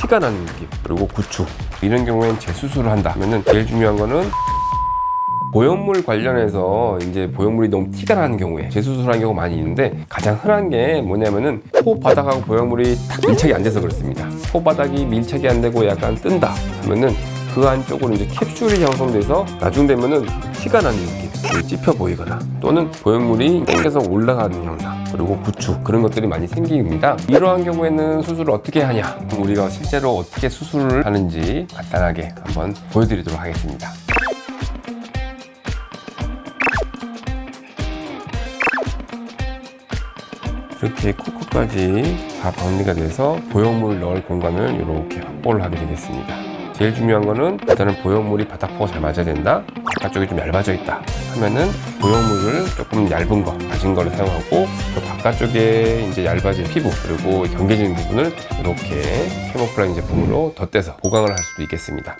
티가 나는 느낌. 그리고 구축 이런 경우엔 재수술을 한다. 하면은 제일 중요한 거는 보형물 관련해서 이제 보형물이 너무 티가 나는 경우에 재수술하는 경우가 많이 있는데 가장 흔한 게 뭐냐면은 코 바닥하고 보형물이 딱 밀착이 안 돼서 그렇습니다. 코 바닥이 밀착이 안 되고 약간 뜬다. 하면은 그 안쪽으로 이제 캡슐이 형성돼서 나중 되면은 티가 나는 느낌, 그 찝혀 보이거나 또는 보형물이 땡겨서 올라가는 현상 그리고 구축 그런 것들이 많이 생깁니다. 이러한 경우에는 수술을 어떻게 하냐? 우리가 실제로 어떻게 수술을 하는지 간단하게 한번 보여드리도록 하겠습니다. 이렇게 코끝까지 다 정리가 돼서 보형물을 넣을 공간을 이렇게 확보를 하게 되겠습니다. 제일 중요한 거는 일단은 보형물이 바닥하고 잘 맞아야 된다. 바깥쪽이 좀 얇아져 있다. 하면은 보형물을 조금 얇은 거, 가진 거를 사용하고 그 바깥쪽에 이제 얇아진 피부 그리고 경계진 부분을 이렇게 캐모플라잉 제품으로 덧대서 보강을 할 수도 있겠습니다.